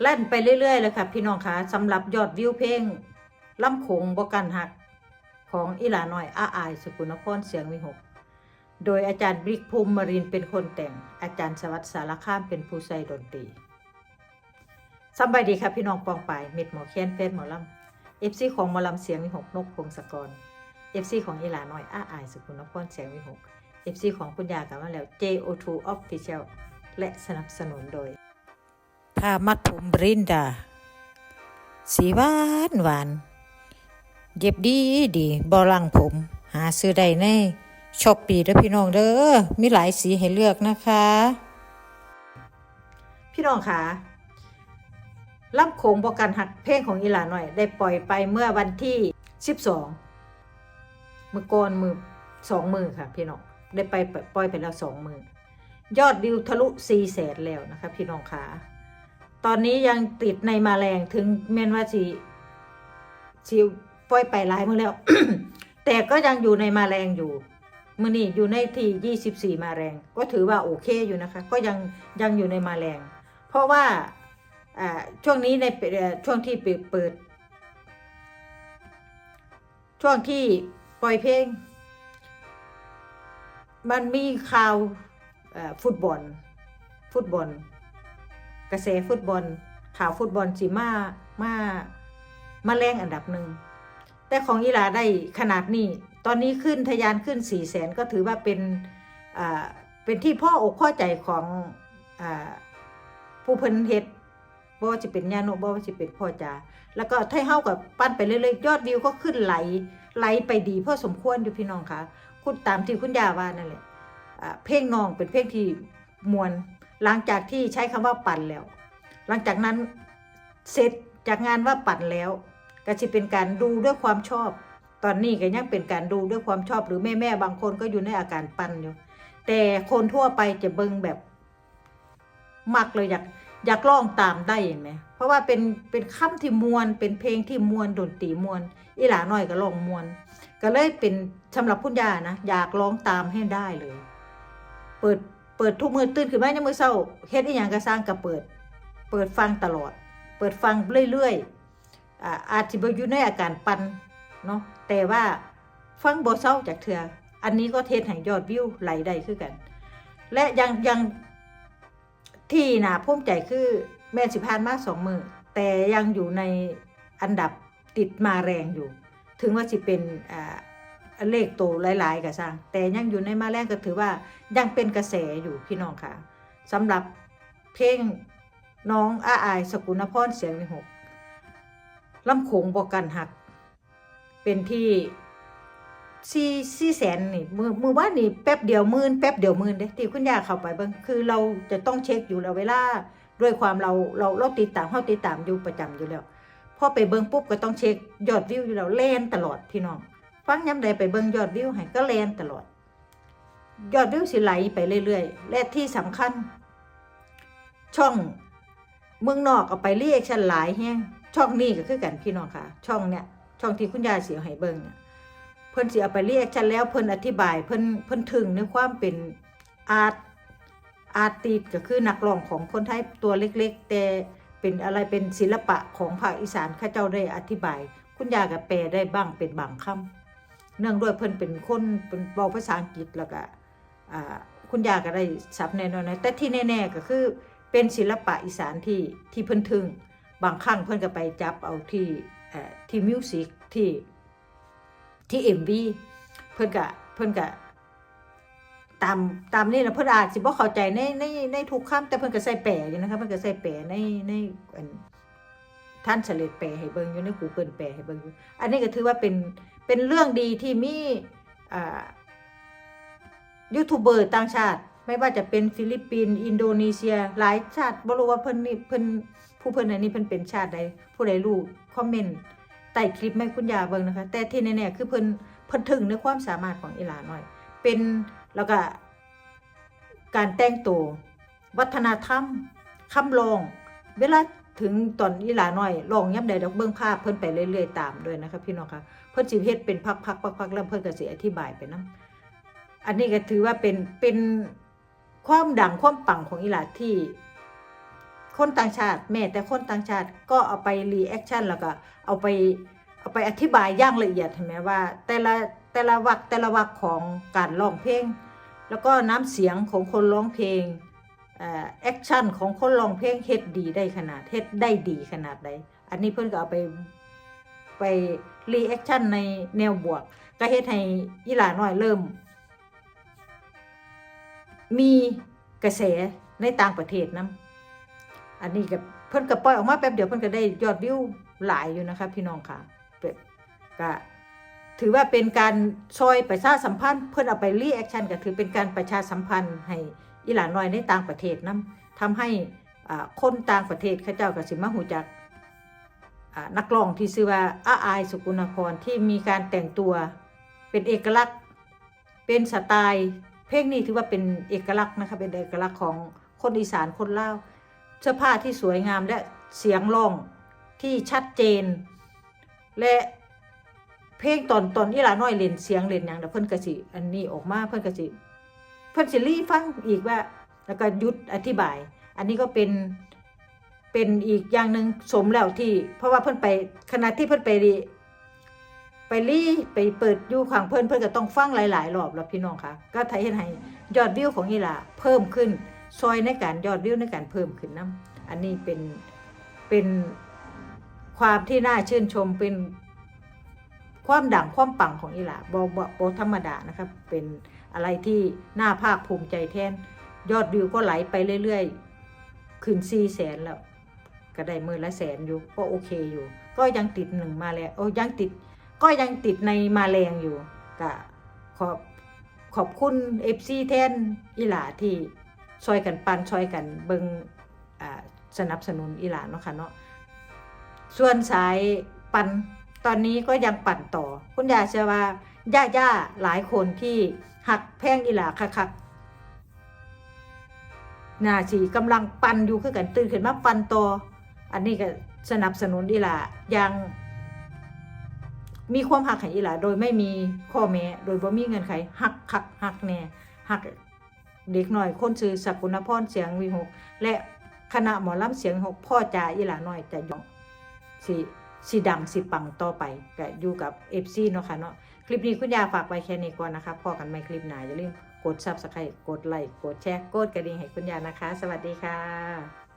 แล่นไปเรื่อย ๆ เลยค่ะ พี่น้องคะสำหรับยอดวิวเพลงล่ำโขงบกันหักของอีหลาหน้อยอาอายสกุลนครเสียงวิหก โดยอาจารย์บิ๊กภูมิมรินเป็นคนแต่ง อาจารย์สวัสดิ์สารข้ามเป็นผู้ใส่ดนตรีสบายดีครับพี่น้องปองไปเม็ดหมอแค้นเฟสหมอลำเอฟซีของหมอลำเสียงวิหกนกพงศกรเอฟซีของอีหลาหน้อยอาอายสกุลนครเสียงวิหกเอฟซีของคุณยากับมาแล้ว JO2 Official และสนับสนุนโดย ผ้ามัดผมบรินดา สีหวานหวาน เย็บดีดีบอลังผม หาซื้อได้ในช็อปปีเด้อพี่น้องเด้อมีหลายสีให้เลือกนะคะ พี่น้องคะลำโขงบอกกันหักเพลงของอีหลาหน่อย ได้ปล่อยไปเมื่อวันที่ 12 มือก่อนมือสองมือค่ะ พี่น้องได้ไปปล่อยไปแล้วสองมือยอดวิวทะลุ4แสนแล้วนะคะ พี่น้องค่ะ ตอนนี้ยังติดในมาแรงถึงแม้นว่าสีสีปล่อยไปหลายมือแล้ว แต่ก็ยังอยู่ในมาแรงอยู่มือนี่อยู่ในที่24มาแรง ก็ถือว่าโอเคอยู่นะคะ ก็ยังยังอยู่ในมาแรง เพราะว่าช่วงนี้ในช่วงที่เปิด ช่วงที่ปล่อยเพลง มันมีข่าวฟุตบอล ฟุตบอล กระแสฟุตบอล ข่าวฟุตบอลสิมามามาแรงอันดับหนึ่งแต่ของอีหลาได้ขนาดนี้ ตอนนี้ขึ้นทะยานขึ้นสี่แสนก็ถือว่าเป็นอ่าเป็นที่พ่ออกพ่อใจของอ่าผู้เพิ่นเฮ็ดบ่ว่าจะเป็นญาโนบ่ว่าจะเป็นพ่อจาแล้วก็ถ้าเฮากับปั้นไปเรื่อยๆยอดวิวก็ขึ้นไหลไหลไปดีพอสมควรอยู่พี่น้องคะคุณตามที่คุณยาว่านั่นแหละอ่าเพลงน้องเป็นเพลงที่มวน หลังจากที่ใช้คำว่าปั่นแล้ว หลังจากนั้นเสร็จจากงานว่าปั่นแล้ว ก็จะเป็นการดูด้วยความชอบ ตอนนี้ก็ยังเป็นการดูด้วยความชอบหรือแม่แม่ๆบางคนก็อยู่ในอาการปั่นอยู่ แต่คนทั่วไปจะเบิ่งแบบมักเลยอยากอยากร้องตามได้เห็นไหมเพราะว่าเป็นเป็นคำที่มวนเป็นเพลงที่มวนดนตรีมวนอีหลาน้อยก็ร้องมวน ก็เลยเป็นสำหรับคุณยานะอยากร้องตามให้ได้เลย เปิด เปิดทุกมือตื่นขึ้นมาในมือเศร้าเฮ็ดอีหยังก็สร้างก็เปิด เปิดฟังตลอด เปิดฟังเรื่อยๆอ่าอาจจะบ่อยู่ในอาการปันเนาะแต่ว่าฟังบ่เศร้าจากเถื่ออันนี้ก็เทศให้ยอดวิวไหลได้คือกัน และยังยังที่น่าภูมิใจคือแม่สิพานมาสองมือแต่ยังอยู่ในอันดับติดมาแรงอยู่ ถึงว่าสิเป็นอ่า เลขโตหลาย ๆก็สร้างแต่ยังอยู่ในมาแรงก็ถือว่ายังเป็นกระแสอยู่พี่น้องค่ะสำหรับเพลงน้องอาอายสกุลนพรเสียงวิหกลำโขงบอกกันหัก เป็นที่สี่สี่แสนนี่มือมือว่านี่แป๊บเดียวมื่นแป๊บเดียวมื่นเด้ที่คุณยาเข้าไปเบิ่งคือเราจะต้องเช็คอยู่แล้วเวลาด้วยความเราเราเราติดตามเฮาติดตามอยู่ประจำอยู่แล้วพอไปเบิ่งปุ๊บก็ต้องเช็คยอดวิวอยู่แล้วแล่นตลอดพี่น้อง ฟังย้ำใดไปเบิ่งยอดวิวให้ก็แล่นตลอด ยอดวิวสิไหลไปเรื่อยๆ และที่สำคัญ ช่องเมืองนอกเอาไปเรียกชันหลายแฮงช่องนี้ก็คือกันพี่น้องค่ะ ช่องเนี้ยช่องที่คุณยายเสียให้เบิ่งเนี่ยเพิ่นเสิเอาไปเรียกชันแล้วเพิ่นอธิบายเพิ่นเพิ่นถึงในความเป็นอาร์ตอาร์ติสก็คือนักร้องของคนไทยตัวเล็กๆ แต่เป็นอะไรเป็นศิลปะของภาคอีสานข้าเจ้าได้อธิบาย คุณยายก็แปลได้บ้างเป็นบางคำ เนื่องด้วยเพิ่นเป็นคนเป็นเว้าภาษาอังกฤษแล้วก็คุณยายก็ได้ศัพท์แน่นอนนะแต่ที่แน่ๆก็คือเป็นศิลปะอีสานที่ที่เพิ่นถึง บางครั้งเพิ่นก็ไปจับเอาที่ที่มิวสิกที่ที่เอ็มวีเพิ่นก็เพิ่นก็ตามตามนี่นะเพิ่นอาจสิบ่เข้าใจในในในทุกคำแต่เพิ่นก็ใส่แปลอยู่นะคะเพิ่นก็ใส่แปลในในท่านเฉลดแปลให้เบิ่งอยู่ใน Google แปลให้เบิ่งอยู่อันนี้ก็ถือว่าเป็น เป็นเรื่องดีที่มียูทูบเบอร์ต่างชาติ ไม่ว่าจะเป็นฟิลิปปินส์อินโดนีเซีย หลายชาติบรู้ว่าเพิ่นนี่เพิ่นผู้เพิ่นอันนี้เพิ่นเป็นชาติใดผู้ใดรู้คอมเมนต์ใต้คลิปให้คุณยาเบิ่งนะคะ แต่ที่แน่ๆคือเพิ่นเพิ่นถึงในความสามารถของอีหลาน้อย เป็นแล้วก็การแต่งตัววัฒนธรรมคำลอง เวลา ถึงตอนอีหลาน้อยลองย่ำใดดอกเบิ่งภาพเพิ่นไปเรื่อยๆตามด้วยนะคะพี่น้องคะเพิ่นสิเฮ็ดเป็นพักๆพักๆแล้วเพิ่นก็สิอธิบายไปนํอันนี้ก็ถือว่าเป็นเป็นความดังความปังของอีหลาที่ คนต่างชาติแม้แต่คนต่างชาติก็เอาไปรีแอคชั่นแล้วก็เอาไปเอาไปอธิบายย่างละเอียดเห็นไหมว่า แต่ละแต่ละวักแต่ละวักของการร้องเพลง แล้วก็น้ำเสียงของคนร้องเพลง แอคชั่นของคนร้องเพลงเฮ็ดดีได้ขนาดเฮ็ดได้ดีขนาดใดอันนี้เพิ่นก็เอาไปไปรีแอคชั่นในแนวบวก ก็เฮ็ดให้อีหลาน้อยเริ่ม มีกระแสในต่างประเทศนํอันนี้ก็เพิ่นก็ปล่อยออกมาแป๊บเดียวเพิ่นก็ได้ยอดวิวหลายอยู่นะคะพี่น้องค่ะก็ถือว่าเป็นการซอยประชาสัมพันธ์ เพิ่นเอาไปรีแอคชั่นก็ถือเป็นการประชาสัมพันธ์ให้ อีหลาน้อยในต่างประเทศนํทำให้คนต่างประเทศเขาเจ้าก็สิมาฮู้จักนักร้องที่ชื่อว่าอาอายสุกุณพรที่มีการแต่งตัวเป็นเอกลักษณ์เป็นสไตล์เพลงนี้ถือว่าเป็นเอกลักษณ์นะคะเป็นเอกลักษณ์ของคนอีสานคนลาวเสื้อผ้าที่สวยงามและเสียงร้องที่ชัดเจน และเพลงตอนตอนอีหลาน้อยเล่นเสียงเล่นหยังแต่เพิ่นกสิอันนี้ออกมาเพิ่นกสิ พิ่นสิรีฟังอีกว่า แล้วก็ยุดอธิบาย อันนี้ก็เป็นเป็นอีกอย่างหนึ่งสมแล้วที่ เพราะว่าเพิ่นไปขณะที่เพิ่นไปรีไปรีไปเปิดอยู่ข้างเพิ่นเพิ่นก็ต้องฟังหลายๆรอบแล้วพี่น้องค่ะ ก็ไทยเฮ็ดให้ยอดวิวของอีหลาเพิ่มขึ้นซอยในการยอดวิวในการเพิ่มขึ้นนํอันนี้เป็นเป็นความที่น่าชื่นชมเป็นความดังความปังของอีหลาบ่บ่บ่ธรรมดานะครับเป็น อะไรที่น่าภาคภูมิใจแทน ยอดวิวก็ไหลไปเรื่อยๆ ขึ้น4แสนแล้ว ก็ได้มือละแสนอยู่ ก็โอเคอยู่ ก็ยังติดหนึ่งมาแล้วโอ้ยังติด ก็ยังติดในมาแรงอยู่ก็ขอบขอบคุณเอฟซีแทนอีหลาที่ช่วยกันปันช่วยกันเบิงอ่าสนับสนุนอีหลาเนาะค่ะเนาะส่วนสายปันตอนนี้ก็ยังปั่นต่อ คุณยาเชื่อว่า ย่าย่าหลายคนที่หักแพงอีหลาคักๆนาสีกำลังปันอยู่คือกันตื่นขึ้นมาปันต่ออันนี้ก็สนับสนุนอีหลายังมีความหักให้อีหลาโดยไม่มีข้อแม้โดยบ่มีเงินไขหักคักหักแน่หักเด็กหน่อยคนชื่อสกุณพรเสียงวีหกและคณะหมอลำเสียงหกพ่อจ่าอีหลาน้อยจะยองสิสิดังสิปังต่อไปก็อยู่กับ FC เนาะค่ะเนาะ คลิปนี้คุณยาฝากไว้แค่นี้ก่อนนะคะพอกันใหม่คลิปหน้าอย่าลืมกด Subscribe กดไลค์กดแชร์กดกระดิ่งให้คุณยานะคะ สวัสดีค่ะ